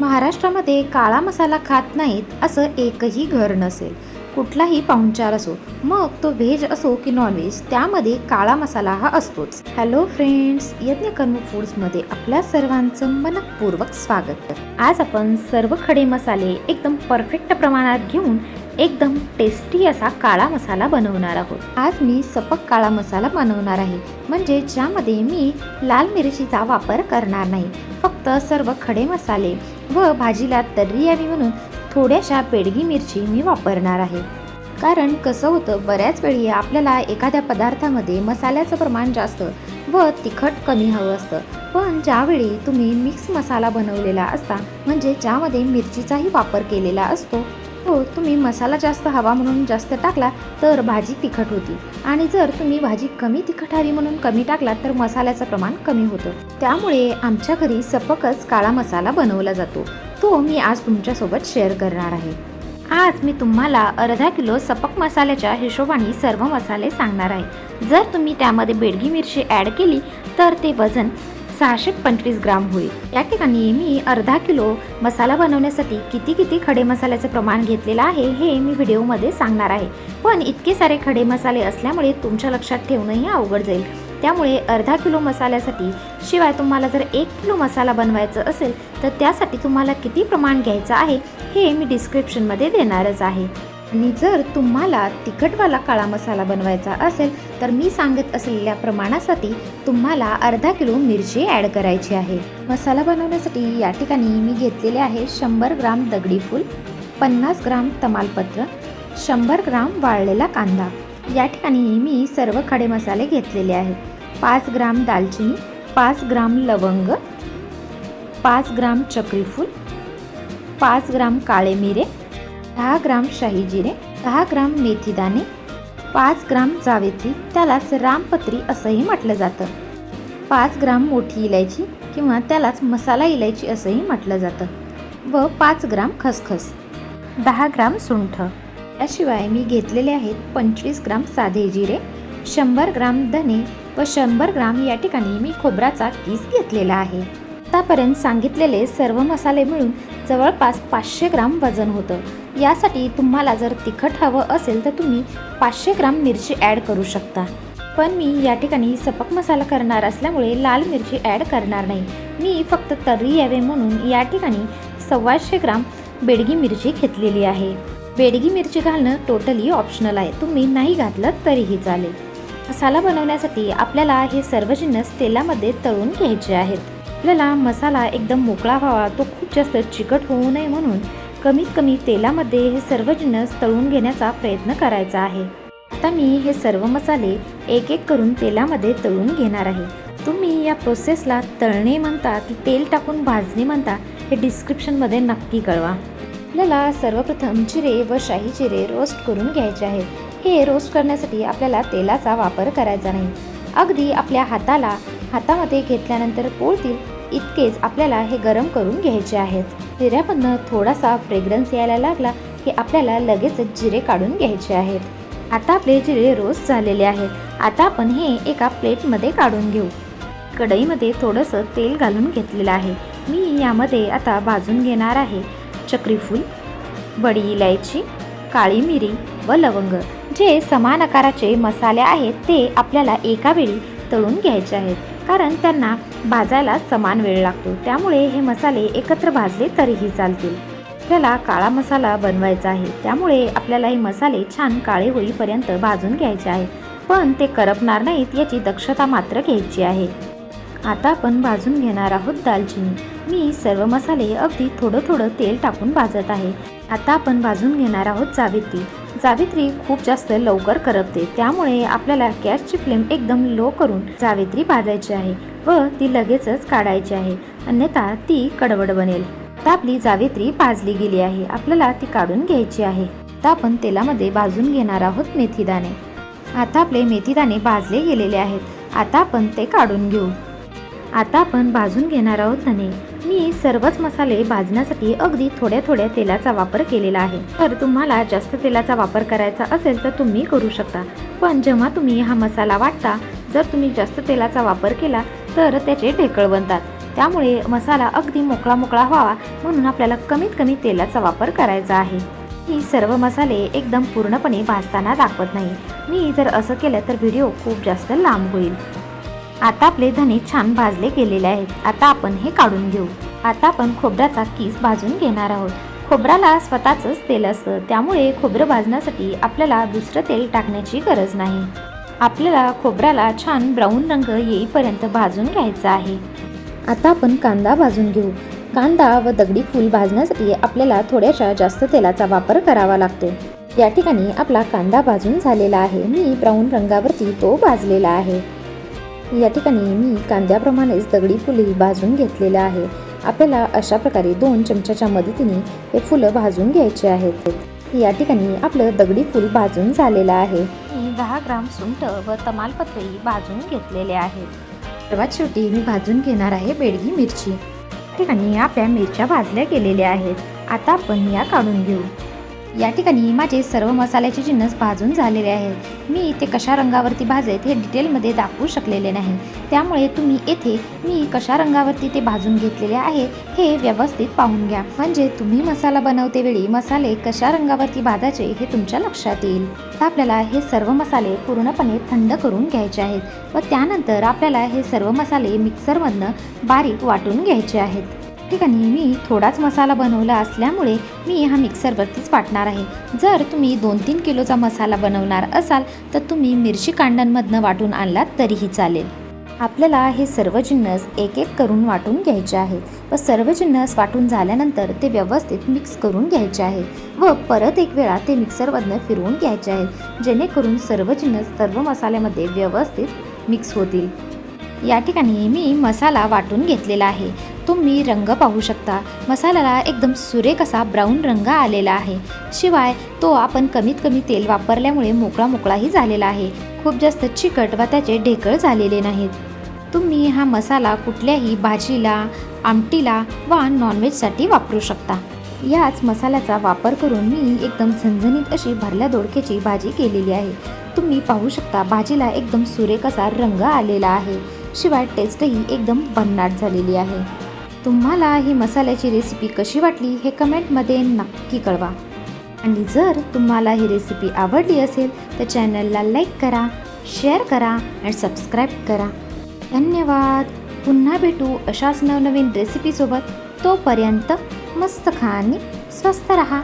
महाराष्ट्रामध्ये काळा मसाला खात नाहीत असं एकही घर नसेल. कुठलाही पाहुणचार असो मग तो व्हेज असो की नॉनव्हेज त्यामध्ये काळा मसाला हा असतोच. हॅलो फ्रेंड्स यज्ञकर्म फूड्समध्ये आपल्या सर्वांचं मनपूर्वक स्वागत. आज आपण सर्व खडे मसाले एकदम परफेक्ट प्रमाणात घेऊन एकदम टेस्टी असा काळा मसाला बनवणार आहोत. आज मी सपक काळा मसाला बनवणार आहे. म्हणजे ज्यामध्ये मी लाल मिरचीचा वापर करणार नाही. फक्त सर्व खडे मसाले व भाजीला तर्री यावी म्हणून थोड्याशा पेडगी मिरची मी वापरणार आहे. कारण कसं होतं बऱ्याच वेळी आपल्याला एखाद्या पदार्थामध्ये मसाल्याचं प्रमाण जास्त व तिखट कमी हवं असतं. पण ज्यावेळी तुम्ही मिक्स मसाला बनवलेला असता म्हणजे ज्यामध्ये मिरचीचाही वापर केलेला असतो हो तुम्ही मसाला जास्त हवा म्हणून जास्त टाकला तर भाजी तिखट होती. आणि जर तुम्ही भाजी कमी तिखट हवी म्हणून कमी टाकला तर मसाल्याचं प्रमाण कमी होतं. त्यामुळे आमच्या घरी सपकच काळा मसाला बनवला जातो. तो मी आज तुमच्यासोबत शेअर करणार आहे. आज मी तुम्हाला अर्धा किलो सपक मसाल्याच्या हिशोबाने सर्व मसाले सांगणार आहे. जर तुम्ही त्यामध्ये बेडगी मिरची ॲड केली तर ते वजन सहाशे पंचवीस ग्राम होईल. या ठिकाणी मी अर्धा किलो मसाला बनवण्यासाठी किती किती खडे मसाल्याचं प्रमाण घेतलेलं आहे हे मी व्हिडिओमध्ये सांगणार आहे. पण इतके सारे खडे मसाले असल्यामुळे तुमच्या लक्षात ठेवणंही अवघड जाईल. त्यामुळे अर्धा किलो मसाल्यासाठी शिवाय तुम्हाला जर एक किलो मसाला बनवायचं असेल तर त्यासाठी तुम्हाला किती प्रमाण घ्यायचं आहे हे मी डिस्क्रिप्शनमध्ये देणारच आहे. आणि जर तुम्हाला तिखटवाला काळा मसाला बनवायचा असेल तर मी सांगत असलेल्या प्रमाणासाठी तुम्हाला अर्धा किलो मिरची ॲड करायची आहे. मसाला बनवण्यासाठी या ठिकाणी मी घेतलेले आहे शंभर ग्राम दगडी फूल पन्नास ग्राम तमालपत्र शंभर ग्राम वाळलेला कांदा. या ठिकाणी मी सर्व खडे मसाले घेतलेले आहेत. पाच ग्राम दालचिनी पाच ग्राम लवंग पाच ग्राम चक्रीफूल पाच ग्राम काळे मिरे दहा ग्राम शाही जिरे दहा ग्राम मेथीदाणे पाच ग्राम जावेत्री त्यालाच रामपत्री असंही म्हटलं जातं. पाच ग्राम मोठी इलायची किंवा त्यालाच मसाला इलायची असंही म्हटलं जातं. व पाच ग्राम खसखस. दहा ग्राम सुंठ. याशिवाय मी घेतलेले आहेत पंचवीस ग्राम साधे जिरे शंभर ग्राम धने व शंभर ग्राम या ठिकाणी मी खोबराचा किस घेतलेला आहे. आत्तापर्यंत सांगितलेले सर्व मसाले मिळून जवळपास पाचशे ग्राम वजन होतं. यासाठी तुम्हाला जर तिखट हवं असेल तर तुम्ही पाचशे ग्राम मिरची ॲड करू शकता. पण मी या ठिकाणी सपक मसाला करणार असल्यामुळे लाल मिरची ॲड करणार नाही. मी फक्त तर्री यावे म्हणून या ठिकाणी सव्वाशे ग्राम बेडगी मिरची घेतलेली आहे. बेडगी मिरची घालणं टोटली ऑप्शनल आहे. तुम्ही नाही घातलं तरीही चालेल. मसाला बनवण्यासाठी आपल्याला हे सर्व जिन्नस तेलामध्ये तळून घ्यायचे आहेत. आपल्याला मसाला एकदम मोकळा व्हावा तो खूप जास्त चिकट होऊ नये म्हणून कमीत कमी तेलामध्ये हे सर्व जिन्नस तळून घेण्याचा प्रयत्न करायचा आहे. आता मी हे सर्व मसाले एक एक करून तेलामध्ये तळून घेणार आहे. तुम्ही या प्रोसेसला तळणे म्हणता की तेल टाकून भाजणे म्हणता हे डिस्क्रिप्शनमध्ये नक्की कळवा. आपल्याला सर्वप्रथम जिरे व शाही जिरे रोस्ट करून घ्यायचे आहेत हे रोस्ट करण्यासाठी आपल्याला तेलाचा वापर करायचा नाही. अगदी आपल्या हाताला हातामध्ये घेतल्यानंतर पोळतील इतकेच आपल्याला हे गरम करून घ्यायचे आहेत. जिऱ्यामधनं थोडासा फ्रेग्रन्स यायला लागला की आपल्याला लगेच जिरे काढून घ्यायचे आहेत. आता आपले जिरे रोस्ट झालेले आहेत. आता आपण हे एका प्लेटमध्ये काढून घेऊ. कढईमध्ये थोडंसं तेल घालून घेतलेलं आहे. मी यामध्ये आता भाजून घेणार आहे. चक्रीफूल बडी इलायची काळी मिरी व लवंग. जे समान आकाराचे मसाले आहेत ते आपल्याला एका वेळी तळून घ्यायचे आहेत. कारण त्यांना भाजायला समान वेळ लागतो. त्यामुळे हे मसाले एकत्र भाजले तरीही चालतील. आपल्याला काळा मसाला बनवायचा आहे. त्यामुळे आपल्याला हे मसाले छान काळे होईपर्यंत भाजून घ्यायचे आहे. पण ते करपणार नाहीत याची दक्षता मात्र घ्यायची आहे. आता आपण भाजून घेणार आहोत दालचिनी. मी सर्व मसाले अगदी थोडं थोडं तेल टाकून भाजत आहे. आता आपण भाजून घेणार आहोत जावेत्री. जावित्री खूप जास्त लवकर करपते. त्यामुळे आपल्याला गॅसची फ्लेम एकदम लो करून जावित्री भाजायची आहे व ती लगेचच काढायची आहे. अन्यथा ती कडवड बनेल. आता आपली जावित्री भाजली गेली आहे. आपल्याला ती काढून घ्यायची आहे. आता आपण तेलामध्ये भाजून घेणार आहोत मेथीदाणे. आता आपले मेथीदाणे भाजले गेलेले आहेत. आता आपण ते काढून घेऊ. आता आपण भाजून घेणार आहोत धने मी सर्वच मसाले भाजण्यासाठी अगदी थोड्या थोड्या तेलाचा वापर केलेला आहे. तर तुम्हाला जास्त तेलाचा वापर करायचा असेल तर तुम्ही करू शकता. पण जेव्हा तुम्ही हा मसाला वाटता जर तुम्ही जास्त तेलाचा वापर केला तर त्याचे ढेकळ बनतात. त्यामुळे मसाला अगदी मोकळा मोकळा व्हावा म्हणून आपल्याला कमीत कमी तेलाचा वापर करायचा आहे. मी सर्व मसाले एकदम पूर्णपणे भाजताना दाखवत नाही. मी जर असं केलं तर व्हिडिओ खूप जास्त लांब होईल. आता आपले धने छान भाजले गेलेले आहेत. आता आपण हे काढून घेऊ. आता आपण खोबऱ्याचा किस भाजून घेणार आहोत. खोबऱ्याला स्वतःचंच तेल असतं. त्यामुळे खोबरं भाजण्यासाठी आपल्याला दुसरं तेल टाकण्याची गरज नाही. आपल्याला खोबऱ्याला छान ब्राऊन रंग येईपर्यंत भाजून घ्यायचा आहे. आता आपण कांदा भाजून घेऊ. कांदा व दगडी फूल भाजण्यासाठी आपल्याला थोड्याशा जास्त तेलाचा वापर करावा लागतो. या ठिकाणी आपला कांदा भाजून झालेला आहे. मी ब्राऊन रंगावरती तो भाजलेला आहे. या ठिकाणी मी कांद्याप्रमाणेच दगडी फुलही भाजून घेतलेलं आहे. आपल्याला अशा प्रकारे दोन चमच्याच्या मदतीने हे फुलं भाजून घ्यायचे आहेत. या ठिकाणी आपलं दगडी फूल भाजून झालेलं आहे. मी दहा ग्राम सुंठ व तमालपत्रही भाजून घेतलेले आहेत. सर्वात शेवटी मी भाजून घेणार आहे बेडगी मिरची. ठिकाणी आपल्या मिरच्या भाजल्या गेलेल्या आहेत. आता आपण या काढून घेऊ. या ठिकाणी माझे सर्व मसाल्याचे जिन्नस भाजून झालेले आहेत मी ते कशा रंगावरती भाजेत हे डिटेलमध्ये दाखवू शकलेले नाही. त्यामुळे तुम्ही येथे मी कशा रंगावरती ते भाजून घेतलेले आहे हे व्यवस्थित पाहून घ्या. म्हणजे तुम्ही मसाला बनवते वेळी मसाले कशा रंगावरती भाजायचे हे तुमच्या लक्षात येईल. आपल्याला हे सर्व मसाले पूर्णपणे थंड करून घ्यायचे आहेत व त्यानंतर आपल्याला हे सर्व मसाले मिक्सरमधनं बारीक वाटून घ्यायचे आहेत. ठिकाणी मी थोडाच मसाला बनवला असल्यामुळे मी हा मिक्सरवरतीच वाटणार आहे. जर तुम्ही दोन तीन किलोचा मसाला बनवणार असाल तर तुम्ही मिरची कांड्यांमधनं वाटून आणलात तरीही चालेल. आपल्याला हे सर्व जिन्नस एक एक करून वाटून घ्यायचे आहेत व सर्व जिन्नस वाटून झाल्यानंतर ते व्यवस्थित मिक्स करून घ्यायचे आहे व परत एक वेळा ते मिक्सरमधनं फिरवून घ्यायचे आहेत जेणेकरून सर्व जिन्नस सर्व मसाल्यामध्ये व्यवस्थित मिक्स होतील. या ठिकाणी मी मसाला वाटून घेतलेला आहे. तुम्ही रंग पाहू शकता. मसाल्याला एकदम सुरेख असा ब्राऊन रंग आलेला आहे. शिवाय तो आपण कमीत कमी तेल वापरल्यामुळे मोकळा मोकळाही झालेला आहे. खूप जास्त चिकट व त्याचे ढेकळ झालेले नाहीत. तुम्ही हा मसाला कुठल्याही भाजीला आमटीला वा नॉनव्हेजसाठी वापरू शकता. याच मसाल्याचा वापर करून मी एकदम झणझणीत अशी भरल्या दोडक्याची भाजी केलेली आहे. तुम्ही पाहू शकता भाजीला एकदम सुरेख असा रंग आलेला आहे. शिवाय टेस्टही एकदम भन्नाट झालेली आहे. तुम्हाला ही मसाल्याची रेसिपी कशी वाटली हे कमेंटमध्ये नक्की कळवा. आणि जर तुम्हाला ही रेसिपी आवडली असेल तर चॅनलला लाईक करा शेअर करा आणि सबस्क्राईब करा. धन्यवाद. पुन्हा भेटू अशाच नवनवीन रेसिपीसोबत तोपर्यंत मस्त खा आणि स्वस्त रहा.